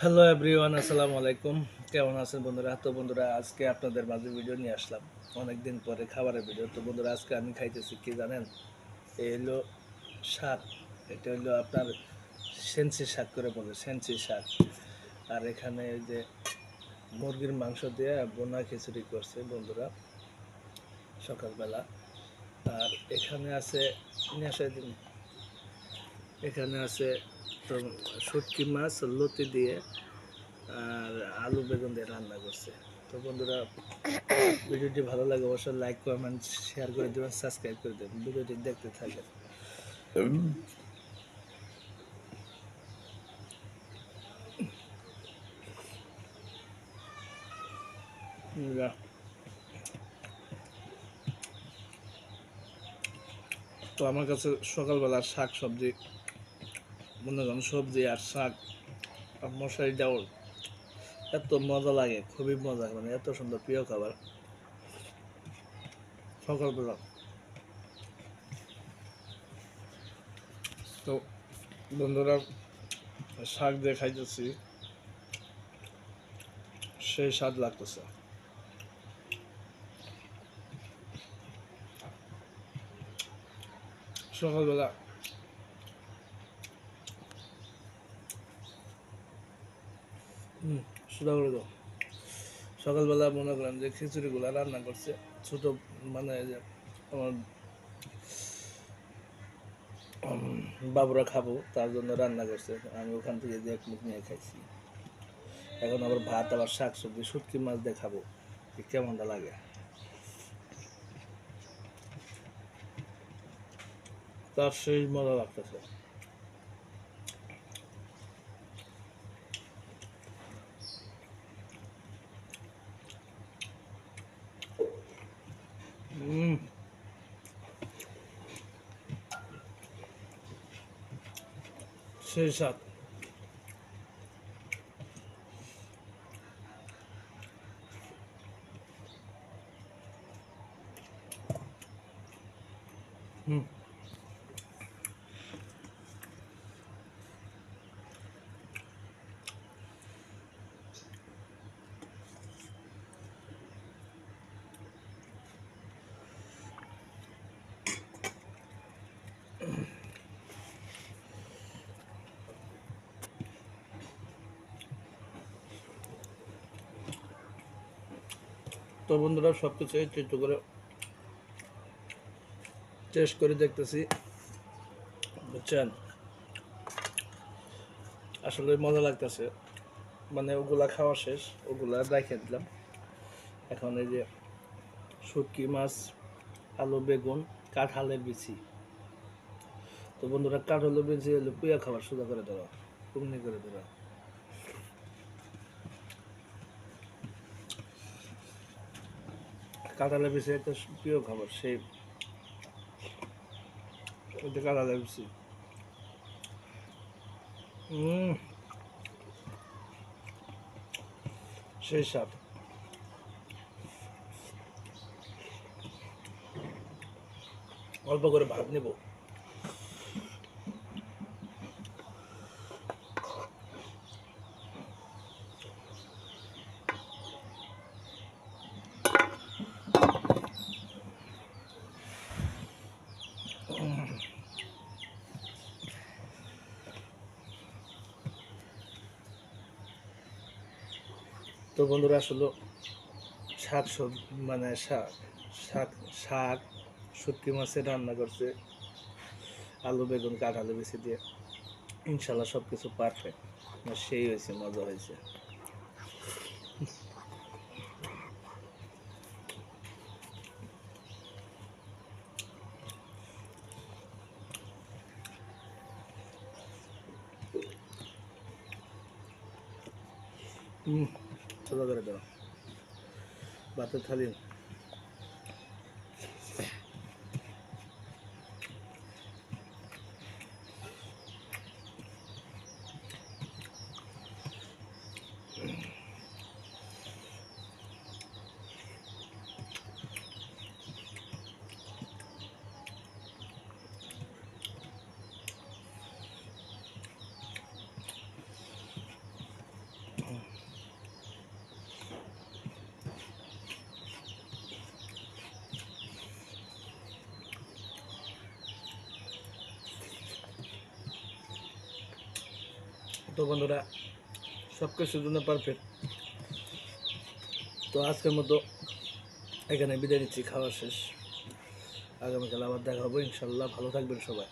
Hello everyone আসসালামু আলাইকুম। কেমন আছেন বন্ধুরা? তো বন্ধুরা, আজকে আপনাদের মাঝে ভিডিও নিয়ে আসলাম। অনেক দিন পরে খাবারের ভিডিও তো বন্ধুরা, আজকে আমি খাইতেছি কি জানেন? এই হলো শাক। এটা হলো আপনার সেন্সি শাক করে বলে, সেন্সি শাক। আর এখানে এই যে মুরগির মাংস দিয়ে বোনা খিচুড়ি করছে বন্ধুরা সকালবেলা। আর এখানে আছে, নিয়ে এখানে আছে তো শুটকি মাছ, লতি দিয়ে আর আলু বেগুন দিয়ে রান্না করছে। তো বন্ধুরা, ভিডিওটি ভালো লাগে অবশ্যই লাইক কমেন্ট শেয়ার করে দেবেন সাবস্ক্রাইব করে দেবেন। ভিডিওটি দেখতে থাকেন। তো আমার কাছে সকালবেলা শাক সবজি মনে করেন সবজি আর শাক আর মশারি ডাউল। এত মজা লাগে, খুবই মজা মানে এত সুন্দর, প্রিয় খাবার। সকালবেলা তো বন্ধুরা, শাক দিয়ে খাইতেছি। সেই স্বাদ লাগতেছে। সকালবেলা হুম দাও। সকালবেলা মনে করেন যে খিচুড়িগুলো রান্না করছে। ছোট মানে যে আমার বাবুরা খাব, তার জন্য রান্না করছে। আমি ওখান থেকে যে এক মুখ নিয়ে খাইছি। এখন আবার ভাত, আবার শাক সবজি শুটকি মাছ দিয়ে খাব। কেমনটা লাগে। তার সেই মজা লাগতেছে হুম সেই স্বাদ হুম তো বন্ধুরা সব কিছু একটু করে টেস্ট করে দেখতেছি। বুঝছেন? আসলে মজা লাগতেছে। মানে ওগুলা খাওয়া শেষ, ওগুলা রেখে দিলাম। এখন এই যে শুটকি মাছ, আলু, বেগুন, কাঁঠালের বিচি। তো বন্ধুরা, কাঁঠালের বিচি হলো পুয়া খাবার সোজা করে দেওয়া কুমনি করে দেওয়া কাঁঠালের বিচি একটা প্রিয় খাবার সেই। কাঁঠালের বিচি সেই স্বাদ। অল্প করে ভাত নেব। তো বন্ধুরা আসলে শাক সব মানে শাক শাক শাক, শুটকি মাছের রান্না করছে। আলু, বেগুন, কাঁঠালু বেশি দিয়ে। ইনশাল্লাহ সব কিছু পারফেক্ট সেই হয়েছে, মজা হয়েছে। হুম সোজা করে দাও। ভাতের থালি। তো বন্ধুরা, সব কিছুর জন্য পারফেক্ট তো আজকের মতো এখানে বিদায় নিচ্ছি, খাওয়া শেষ। আগামীকাল আবার দেখা হবে, ইনশাল্লাহ। ভালো থাকবেন সবাই।